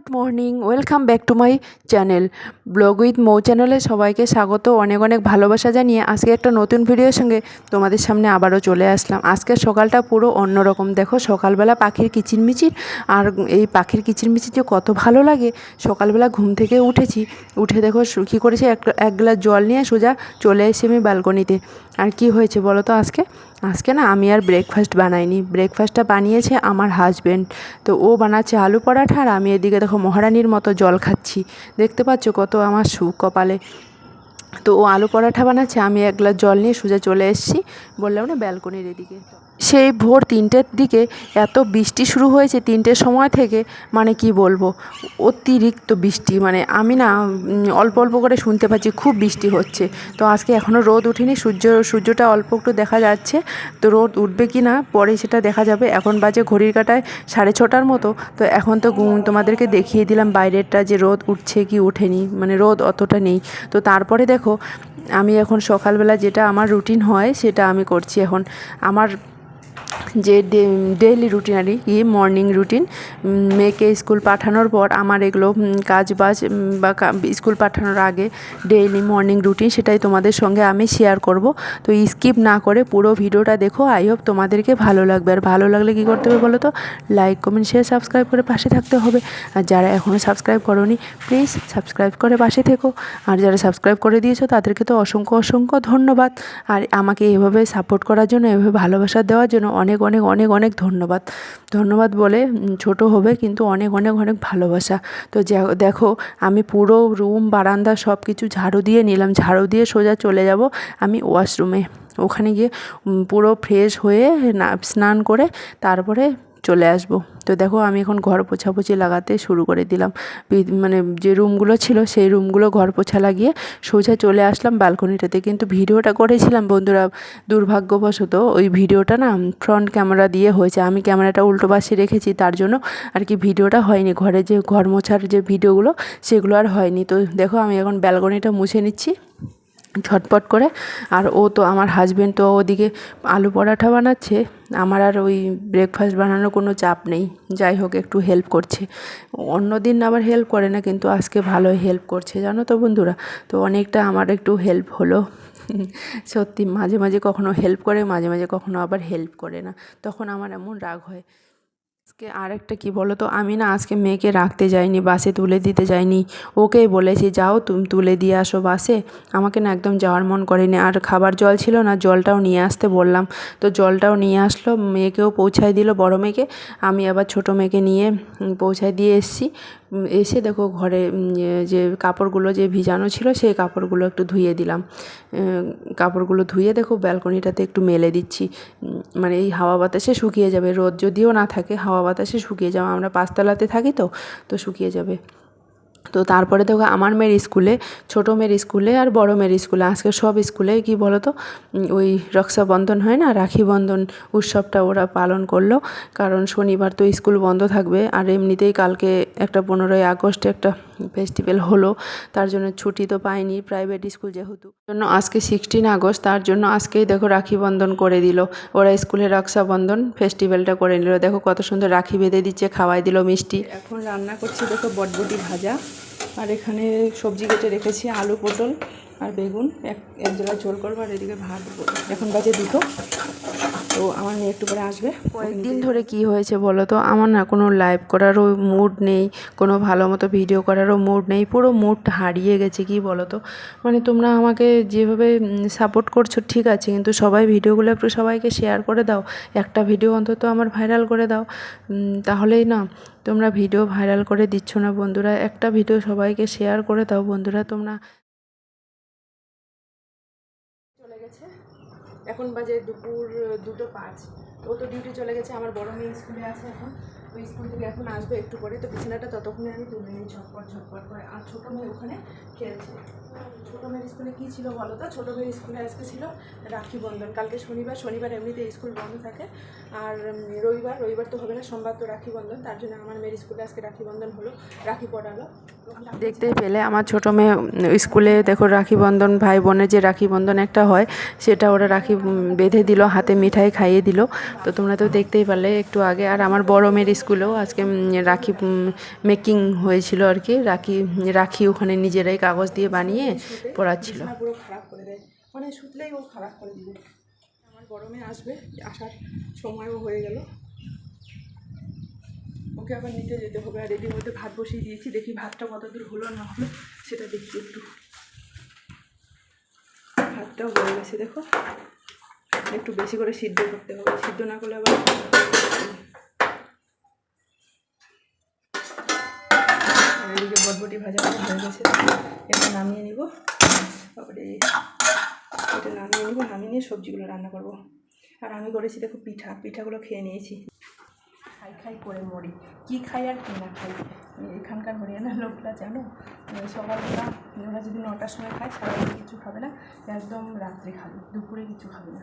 Good morning, welcome back to my channel. Blog with Mou চ্যানেলে সবাইকে স্বাগত, অনেক অনেক ভালোবাসা জানিয়ে আজকে একটা নতুন ভিডিওর সঙ্গে তোমাদের সামনে আবারও চলে আসলাম। আজকের সকালটা পুরো অন্যরকম, দেখো সকালবেলা পাখির কিচিরমিচির আর এই পাখির কিচিরমিচির যে কত ভালো লাগে, সকালবেলা ঘুম থেকে উঠেছি, উঠে দেখো কী করেছি, এক এক গ্লাস জল নিয়ে সোজা চলে এসেছি আমি ব্যালকনিতে আর কি হয়েছে বলো তো আজকে? আজকে না আমি আর ব্রেকফাস্ট বানাইনি। ব্রেকফাস্টটা বানিয়েছে আমার হাজব্যান্ড তো ও বানাচ্ছে আলু পরাঠা আর আমি এদিকে দেখো মহারানীর মতো জল খাচ্ছি। দেখতে পাচ্ছ কত আমার সুখ কপালে। তো ও আলু পরাঠা বানাচ্ছে, আমি এক গ্লাস জল নিয়ে সোজা চলে এসেছি। বললাম না ব্যালকনির এদিকে। সেই ভোর তিনটের দিকে এত বৃষ্টি শুরু হয়েছে তিনটের সময় থেকে মানে কি বলব? অতিরিক্ত বৃষ্টি মানে আমি না অল্প অল্প করে শুনতে পাচ্ছি, খুব বৃষ্টি হচ্ছে। তো আজকে এখনও রোদ উঠেনি, সূর্য, সূর্যটা অল্প একটু দেখা যাচ্ছে। তো রোদ উঠবে কি না, পরে সেটা দেখা যাবে। এখন বাজে ঘড়ির কাটায় সাড়ে ছটার মতো। তো এখন তো তোমাদেরকে দেখিয়ে দিলাম, বাইরেরটা যে রোদ উঠছে কি ওঠেনি মানে রোদ অতটা নেই। তো তারপরে দেখো, আমি এখন সকালবেলা যেটা আমার রুটিন হয়, সেটা আমি করছি এখন। আমার যে ডেইলি রুটিন আর কি মর্নিং রুটিন মেয়েকে স্কুল পাঠানোর পর আমার এগুলো কাজ বাজ বা স্কুল পাঠানোর আগে ডেইলি মর্নিং রুটিন সেটাই তোমাদের সঙ্গে আমি শেয়ার করব। তো স্কিপ না করে পুরো ভিডিওটা দেখো, আই হোপ তোমাদেরকে ভালো লাগবে। আর ভালো লাগলে কী করতে হবে বলো তো? লাইক, কমেন্ট, শেয়ার, সাবস্ক্রাইব করে পাশে থাকতে হবে। আর যারা এখনও সাবস্ক্রাইব করোনি, প্লিজ সাবস্ক্রাইব করে পাশে থেকো। আর যারা সাবস্ক্রাইব করে দিয়েছ, তাদেরকে তো অসংখ্য অসংখ্য ধন্যবাদ। আর আমাকে এভাবে সাপোর্ট করার জন্য, এভাবে ভালোবাসা দেওয়ার জন্য অনেক অনেক অনেক অনেক ধন্যবাদ। ধন্যবাদ বলে ছোট হবে কিন্তু অনেক অনেক অনেক ভালোবাসা। তো দেখো আমি পুরো রুম বারান্দা সব কিছু ঝাড়ু দিয়ে নিলাম। ঝাড়ু দিয়ে সোজা চলে যাব আমি ওয়াশরুমে ওখানে গিয়ে পুরো ফ্রেশ হয়ে না, স্নান করে তারপরে চলে আসব। তো দেখো আমি এখন ঘর পোছাপোছি লাগাতে শুরু করে দিলাম। মানে যে রুমগুলো ছিল সেই রুমগুলো ঘর পোছা লাগিয়ে সোজা চলে আসলাম ব্যালকনিটাতে কিন্তু ভিডিওটা করেছিলাম বন্ধুরা দুর্ভাগ্যবশত, ওই ভিডিওটা না ফ্রন্ট ক্যামেরা দিয়ে হয়েছে। আমি ক্যামেরাটা উল্টো পাশে রেখেছি, তার জন্য আর কি ভিডিওটা হয়নি। ঘরে যে ঘর মোছার যে ভিডিওগুলো, সেগুলো আর হয়নি। তো দেখো আমি এখন ব্যালকনিটা মুছে নিচ্ছি। ঝটপট করে। আর ও তো, আমার হাজবেন্ড তো ওদিকে আলু পরাঠা বানাচ্ছে। আমার আর ওই ব্রেকফাস্ট বানানোর কোনো চাপ নেই। যাই হোক, একটু হেল্প করছে। অন্য দিন আবার হেল্প করে না, কিন্তু আজকে ভালোই হেল্প করছে। জানো তো বন্ধুরা, তো অনেকটা আমার একটু হেল্প হলো। সত্যি, মাঝে মাঝে কখনো হেল্প করে, মাঝে মাঝে কখনো আবার হেল্প করে না। তখন আমার এমন রাগ হয়। আজকে আরেকটা কি বলো তো? আমি না আজকে মেয়েকে রাখতে যাইনি, বাসে তুলে দিতে যাইনি। ওকেই বলেছি, যাও তুমি তুলে দিয়ে আসো বাসে। আমাকে না একদম যাওয়ার মন করেনি। আর খাবার জল ছিল না, জলটাও নিয়ে আসতে বললাম। তো জলটাও নিয়ে আসলো, মেয়েকেও পৌঁছায় দিল বড় মেয়েকে। আমি আবার ছোট মেয়েকে নিয়ে পৌঁছায় দিয়ে এসেছি। এসে দেখো ঘরে যে কাপড়গুলো যে ভিজানো ছিল সেই কাপড়গুলো একটু ধুয়ে দিলাম। কাপড়গুলো ধুয়ে দেখো ব্যালকনিটাতে একটু মেলে দিচ্ছি। মানে এই হাওয়া বাতাসে শুকিয়ে যাবে। রোদ যদিও না থাকে, হাওয়া বাতাসে শুকিয়ে যাবে আমরা পাঁচতলাতে থাকি তো তো শুকিয়ে যাবে। তো তারপরে দেখো আমার মেয়ের স্কুলে, ছোটো মেয়ের স্কুলে আর বড় মেয়ের স্কুলে। আজকে সব স্কুলে কি বলো তো ওই রক্ষাবন্ধন হয় না? রাখি বন্ধন উৎসবটা ওরা পালন করল। কারণ শনিবার তো স্কুল বন্ধ থাকবে। আর এমনিতেই কালকে একটা পনেরোই আগস্টে একটা ফেস্টিভ্যাল হলো, তার জন্য ছুটি তো পায়নি প্রাইভেট স্কুল যেহেতু। জন্য আজকে সিক্সটিন আগস্ট, তার জন্য আজকেই দেখো রাখি বন্ধন করে দিল। ওরা স্কুলে রক্ষাবন্ধন ফেস্টিভ্যালটা করে নিল। দেখো কত সুন্দর রাখি বেঁধে দিচ্ছে, খাওয়াই দিল মিষ্টি। এখন রান্না করছি দেখো বটবটি ভাজা। আর এখানে সবজি কেটে রেখেছি, আলু পটল। আর বেগুন এক এক জায়গায় ঝোল করব আর এদিকে ভাত এখন বাজে দুটো, তো আমার মেয়ে একটু পরে আসবে। কয়েকদিন ধরে কি হয়েছে বলো তো? আমার না কোনো লাইভ করারও মুড নেই, কোনো ভালো মতো ভিডিও করারও মুড নেই, পুরো মুডটা হারিয়ে গেছে কি বলো তো? মানে তোমরা আমাকে যেভাবে সাপোর্ট করছ ঠিক আছে, কিন্তু সবাই ভিডিওগুলো একটু সবাইকে শেয়ার করে দাও। একটা ভিডিও অন্তত আমার ভাইরাল করে দাও। তাহলেই না, তোমরা ভিডিও ভাইরাল করে দিচ্ছ না বন্ধুরা। একটা ভিডিও সবাইকে শেয়ার করে দাও বন্ধুরা। তোমরা এখন বাজে দুপুর, দুটো পাঁচ। ও তো ডিউটি চলে গেছে, আমার বড় মেয়ে স্কুলে আছে এখন। ওই স্কুল থেকে এখন আসবে একটু পরে, তো বিছানাটা ততক্ষণে আমি তুলে নিই, ঝটপট ঝটপট করে। আর ছোটো মেয়ে ওখানে খেলছে। ছোটো মেয়ের স্কুলে কী ছিল বলো তো? ছোটো মেয়ের স্কুলে আজকে ছিল রাখি বন্ধন। কালকে শনিবার শনিবার এমনিতে স্কুল বন্ধ থাকে। আর রবিবার রবিবার তো হবে না, সোমবার তো রাখি বন্ধন। তার জন্য আমার মেয়ের স্কুলে আজকে রাখি বন্ধন হলো, রাখি পড়ালো। দেখতেই পেলে আমার ছোটো মেয়ে স্কুলে দেখো রাখি বন্ধন, ভাই বোনের যে রাখি বন্ধন একটা হয়, সেটা ওরা রাখি বেঁধে দিল, হাতে মিঠাই খাইয়ে দিল। তো তোমরা তো দেখতেই পারলে একটু আগে। আর আমার বড় মেয়ের স্কুলেও আজকে রাখি মেকিং হয়েছিল আর কি। রাখি রাখি ওখানে নিজেরাই কাগজ দিয়ে বানিয়ে পড়াচ্ছিল। মানে শুতলেই ও খারাপ করে দিবে। আমার গরমে আসবে, আসার সময়ও হয়ে গেল। ওকে আবার নিতে যেতে হবে, আর এদিকে মধ্যে ভাত বসিয়ে দিয়েছি, দেখি ভাতটা কত দূর হলো, না হলো, সেটা দেখছি একটু। ভাতটাও হয়ে গেছে, দেখো। একটু বেশি করে সিদ্ধ করতে হবে, সিদ্ধ না করলে আবার এদিকে বটবটি ভাজা হয়ে গেছে। এটা নামিয়ে নিব। তারপরে এটা নামিয়ে নিব। নামিয়ে নিয়ে সবজিগুলো রান্না করব। আর আমি করেছি দেখো পিঠা। পিঠাগুলো খেয়ে নিয়েছি। খাই খাই করে মরি। কি খাই আর কি না খাই? এখানকার হরিয়ানার লোকরা জানো? মানে সকালবেলা ওরা যদি নটার সময় খায়, সারাদিন কিছু খাবে না, একদম রাত্রে খাবে। দুপুরে কিছু খাবে না।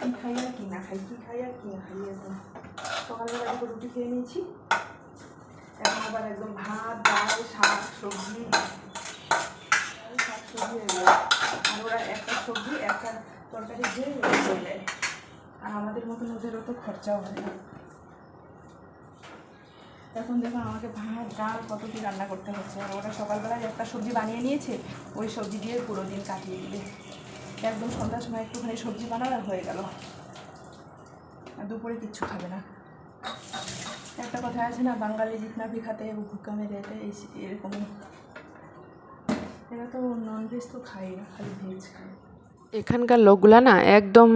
কী খাই আর কি না খাই? কী খাই আর কি না খাই একদম। সকালবেলা রুটি খেয়ে নিয়েছি। আবার একদম ভাত, ডাল, শাক, সবজি। শাক, সবজি আর ওরা একটা সবজি, একটা তরকারি দিয়ে যায় আর আমাদের মতন ওদেরও তো খরচাও হয় না। এখন দেখুন আমাকে ভাত, ডাল কত কি রান্না করতে হচ্ছে। আর ওরা সকালবেলায় একটা সবজি বানিয়ে নিয়েছে, ওই সবজি দিয়ে পুরো দিন কাটিয়ে দিবে। একদম সন্ধ্যার সময় একটুখানি সবজি বানানো হয়ে গেল। আর দুপুরে কিচ্ছু খাবে না। একটা কথা আছে না, বাঙালি জিতনা ভি খাতে ও ভুক্কা এরকম এই- এরকমই। এরা তো ননভেজ তো খাই না, খালি ভেজ খায়। এখানকার লোকগুলা না একদম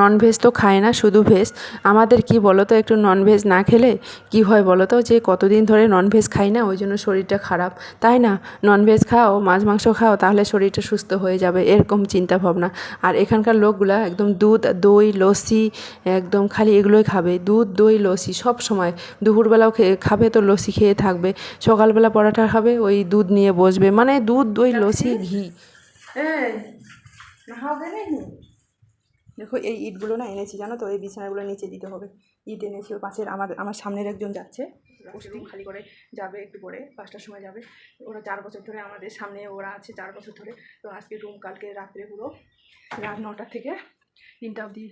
ননভেজ তো খায় না, শুধু ভেজ আমাদের কি বলো তো একটু ননভেজ না খেলে কি হয় বলো তো যে কতদিন ধরে ননভেজ খাই না, ওই জন্য শরীরটা খারাপ। তাই না? ননভেজ খাও, মাছ, মাংস খাও, তাহলে শরীরটা সুস্থ হয়ে যাবে, এরকম চিন্তা ভাবনা। আর এখানকার লোকগুলা একদম দুধ, দই, লস্যি, একদম খালি এগুলোই খাবে। দুধ, দই, লস্যি সব সময়। দুপুরবেলাও খাবে তো, লস্যি খেয়ে থাকবে। সকালবেলা পরোটা খাবে, ওই দুধ নিয়ে বসবে। মানে দুধ, দই, লস্যি, ঘি। নাকি? দেখো এই ইটগুলো না এনেছি, জানো তো? এই বিছানাগুলো নিচে দিতে হবে। ইট এনেছি, ওর পাশের আমার আমার সামনের একজন যাচ্ছে। রুম খালি করে যাবে একটু পরে, পাঁচটার সময় যাবে। ওরা চার বছর ধরে আমাদের সামনে ওরা আছে, চার বছর ধরে। তো আজকে রুম কালকে রাত্রে পুরো রাত নটা থেকে তিনটা অবধি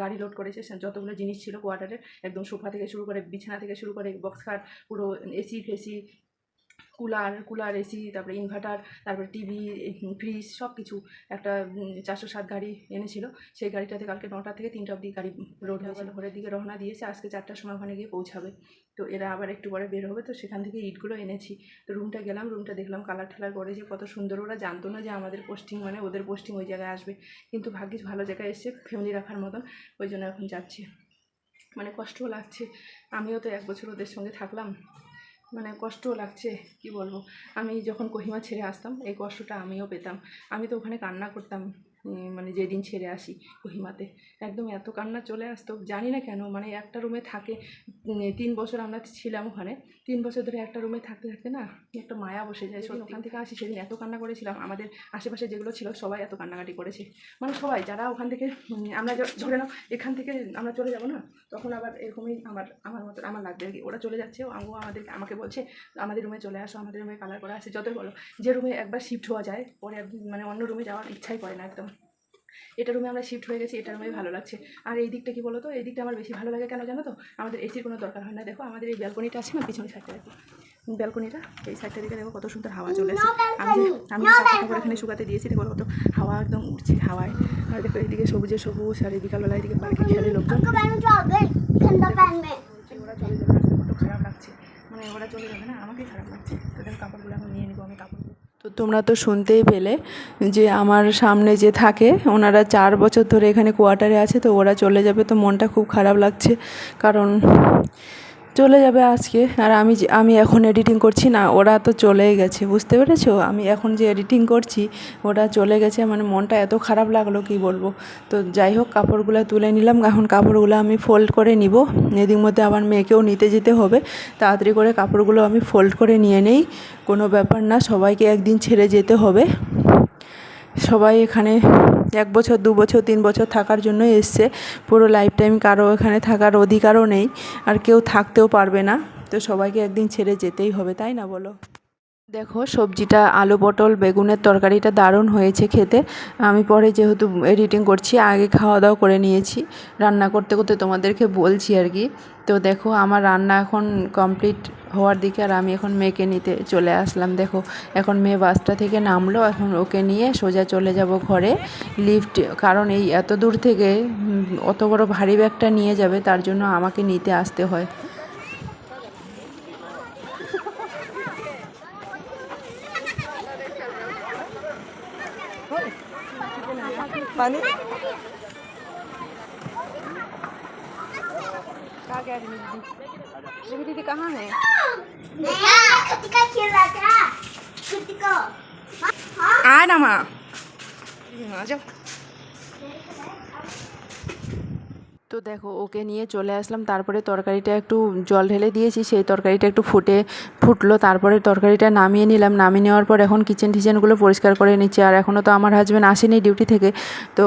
গাড়ি লোড করেছে। যতগুলো জিনিস ছিল কোয়ার্টারে একদম সোফা থেকে শুরু করে, বিছানা থেকে শুরু করে বক্স খাট, পুরো এসি ফেসি কুলার কুলার এসি তারপরে ইনভার্টার তারপরে টিভি ফ্রিজ সব কিছু একটা চারশো সাত গাড়ি এনেছিল। সেই গাড়িটাতে কালকে নটা থেকে তিনটা অবধি গাড়ি রোড হয়েছিল। ভোরের দিকে রওনা দিয়েছে। আজকে চারটার সময় ওখানে গিয়ে পৌঁছাবে। তো এরা আবার একটু পরে বের হবে। তো সেখান থেকে ইটগুলো এনেছি। তো রুমটা গেলাম রুমটা দেখলাম কালার ঠালার করেছে কত সুন্দর। ওরা জানতো না যে আমাদের পোস্টিং মানে ওদের পোস্টিং ওই জায়গায় আসবে। কিন্তু ভাগ্যিস ভালো জায়গায় এসছে ফ্যামিলি রাখার মতন ওই জন্য এখন যাচ্ছে। মানে কষ্টও লাগছে। আমিও তো এক বছর ওদের সঙ্গে থাকলাম। মানে কষ্টও লাগছে, কি বলব? আমি যখন কহিমা ছেড়ে আসতাম, এই কষ্টটা আমিও পেতাম। আমি তো ওখানে কান্না করতাম। মানে যেদিন ছেড়ে আসি কোহিমাতে। একদম এত কান্না চলে আসতো জানি না কেন মানে একটা রুমে থাকে তিন বছর আমরা ছিলাম ওখানে। তিন বছর ধরে একটা রুমে থাকতে থাকতে না একটা মায়া বসে যায়। সত্যি। ওখান থেকে আসি সেদিন এত কান্না করেছিলাম। আমাদের আশেপাশে যেগুলো ছিল সবাই এত কান্নাকাটি করেছে। মানে সবাই যারা ওখান থেকে আমরা ধরে নাও এখান থেকে আমরা চলে যাব না তখন আবার এরকমই আমার আমার মতো আমার লাগবে আর কি। ওরা চলে যাচ্ছে ও আমাদের আমাকে বলছে আমাদের রুমে চলে আসো আমাদের রুমে কালার করা আছে যতই বলো। যে রুমে একবার শিফট হওয়া যায় পরে মানে অন্য রুমে যাওয়ার ইচ্ছাই করে না একদম। এটা রুমে আমরা শিফট হয়ে গেছি এটা রুমে ভালো লাগছে। আর এই দিকটা কি বলো তো এই দিকটা আমার বেশি ভালো লাগে কেন জানো তো? আমাদের এসির কোনো দরকার হয় না। দেখো আমাদের এই ব্যালকনিটা আছে না পিছনে সাইডটা দেখো। ব্যালকনিটা এই সাইডটা দিকে দেখো কত সুন্দর হাওয়া চলেছে আমি আমি এখানে শুকাতে দিয়েছি দেখো কত হাওয়া একদম উঠছে হাওয়ায়। আর দেখো এইদিকে সবুজে সবুজ আর এই বিকালবেলা এদিকে পার্কে খেলে লোকজন। খারাপ লাগছে। মানে ওরা চলে যাবে না আমাকেই খারাপ লাগছে। তো দেখো কাপড়গুলো আমি নিয়ে নিবো আমি কাপড়গুলো তো তোমরা তো শুনতেই পেলে যে আমার সামনে যে থাকে, ওনারা চার বছর ধরে এখানে কোয়ার্টারে আছে, তো ওরা চলে যাবে, তো মনটা খুব খারাপ লাগছে। কারণ চলে যাবে আজকে। আর আমি আমি এখন এডিটিং করছি না, ওরা তো চলেই গেছে, বুঝতে পেরেছ? আমি এখন যে এডিটিং করছি, ওরা চলে গেছে মানে মনটা এত খারাপ লাগল, কি বলব? তো যাই হোক, কাপড়গুলো তুলে নিলাম। এখন কাপড়গুলো আমি ফোল্ড করে নিব। এদিক মধ্যে আবার মেয়েকেও নিতে যেতে হবে। তাড়াতাড়ি করে কাপড়গুলো আমি ফোল্ড করে নিয়ে নেই। কোনো ব্যাপার না, সবাইকে একদিন ছেড়ে যেতে হবে। সবাই এখানে এক বছর, দু বছর, তিন বছর থাকার জন্য এসছে। পুরো লাইফ টাইম কারও এখানে থাকার অধিকারও নেই, আর কেউ থাকতেও পারবে না। তো সবাইকে একদিন ছেড়ে যেতেই হবে, তাই না বলো? দেখো, সবজিটা, আলু পটল, বেগুনের তরকারিটা দারুণ হয়েছে খেতে। আমি পরে যেহেতু এডিটিং করছি, আগে খাওয়া দাওয়া করে নিয়েছি। রান্না করতে করতে তোমাদেরকে বলছি আর কি। তো দেখো, আমার রান্না এখন কমপ্লিট হওয়ার দিকে আর আমি এখন মেয়েকে নিতে চলে আসলাম দেখো এখন মেয়ে বাসটা থেকে নামলো এখন ওকে নিয়ে সোজা চলে যাব ঘরে লিফট কারণ এই এত দূর থেকে উম, অত বড় ভারী ব্যাগটা নিয়ে যাবে তার জন্য আমাকে নিতে আসতে হয় पानी कहाँ गया रूबी दीदी कहाँ है। हाँ। आ ना माँ। आ जाओ। তো দেখো, ওকে নিয়ে চলে আসলাম। তারপরে তরকারিটা একটু জল ঢেলে দিয়েছি। সেই তরকারিটা একটু ফুটে ফুটলো। তারপরে তরকারিটা নামিয়ে নিলাম। নামিয়ে নেওয়ার পর এখন কিচেন টিচেনগুলো পরিষ্কার করে নিচ্ছি। আর এখনও তো আমার হাজব্যান্ড আসেনি ডিউটি থেকে। তো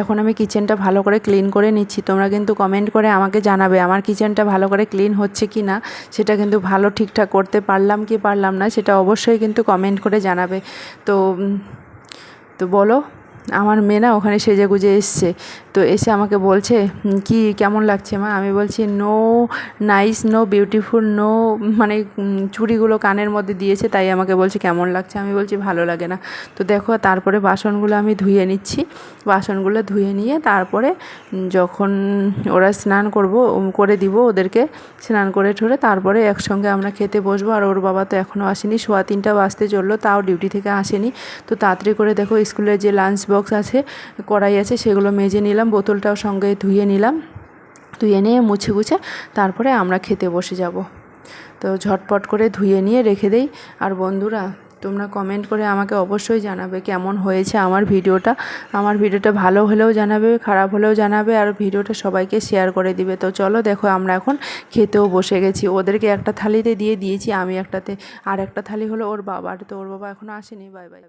এখন আমি কিচেনটা ভালো করে ক্লিন করে নিচ্ছি। তোমরা কিন্তু কমেন্ট করে আমাকে জানাবে, আমার কিচেনটা ভালো করে ক্লিন হচ্ছে কি না সেটা কিন্তু ভালো ঠিকঠাক করতে পারলাম কি পারলাম না, সেটা অবশ্যই কিন্তু কমেন্ট করে জানাবে। তো তো বলো। আমার মেয়ে না ওখানে সেজে গুজে এসছে। তো এসে আমাকে বলছে "উম, কি কেমন লাগছে মা? আমি বলছি no nice no beautiful no মানে চুড়িগুলো কানের মধ্যে দিয়েছে তাই আমাকে বলছে কেমন লাগছে? আমি বলছি ভালো লাগে না। তো দেখো তারপরে বাসনগুলো আমি ধুয়ে নিচ্ছি। বাসনগুলো ধুয়ে নিয়ে তারপরে যখন ওরা স্নান করব করে দিব ওদেরকে স্নান করে ঠরে তারপরে একসঙ্গে আমরা খেতে বসবো। আর ওর বাবা তো এখনও আসেনি সোয়া তিনটা বাজতে চলল তাও ডিউটি থেকে আসেনি। তো তাড়াতাড়ি করে দেখো স্কুলের যে লাঞ্চ বক্স আছে, কড়াই আছে, সেগুলো মেজে নিলাম, বোতলটাও সঙ্গে ধুয়ে নিলাম, ধুয়ে নিয়ে মুছে গুছে তারপরে আমরা খেতে বসে যাব। তো ঝটপট করে ধুয়ে নিয়ে রেখে দেই। আর বন্ধুরা, তোমরা কমেন্ট করে আমাকে অবশ্যই জানাবে কেমন হয়েছে আমার ভিডিওটা। আমার ভিডিওটা ভালো হলেও জানাবে, খারাপ হলেও জানাবে, আর ভিডিওটা সবাইকে শেয়ার করে দিবে। তো চলো দেখো, আমরা এখন খেতেও বসে গেছি। ওদেরকে একটা থালিতে দিয়ে দিয়েছি, আমি একটাতে, আর একটা থালি হলো ওর বাবার। তো ওর বাবা এখনও আসেনি বাই বাই